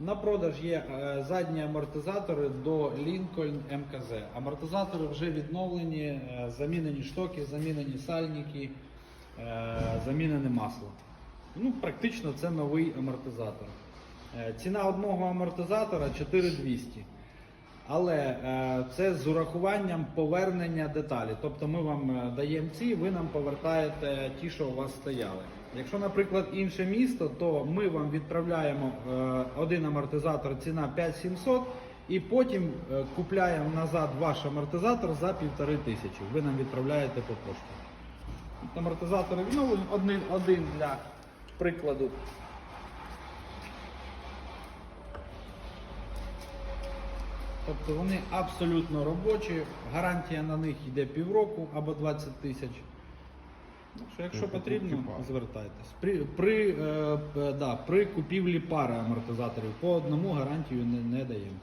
На продаж є е, задні амортизатори до Lincoln МКЗ. Амортизатори вже відновлені, е, замінені штоки, замінені сальники, е, замінене масло. Ну, практично це новий амортизатор. Ціна одного амортизатора 4200. Але е, це з урахуванням повернення деталі. Тобто ми вам е, даємо ці, ви нам повертаєте ті, що у вас стояли. Якщо, наприклад, інше місто, то ми вам відправляємо е, один амортизатор, ціна 5700, і потім купляємо назад ваш амортизатор за півтори тисячі. Ви нам відправляєте по пошті. Амортизатори відновлені, один, один для прикладу. Тобто вони абсолютно робочі, гарантія на них йде півроку або 20 тисяч. Ну, що якщо При потрібно, звертайтесь. При, при, е, да, при купівлі пари амортизаторів по одному гарантію не, не даємо.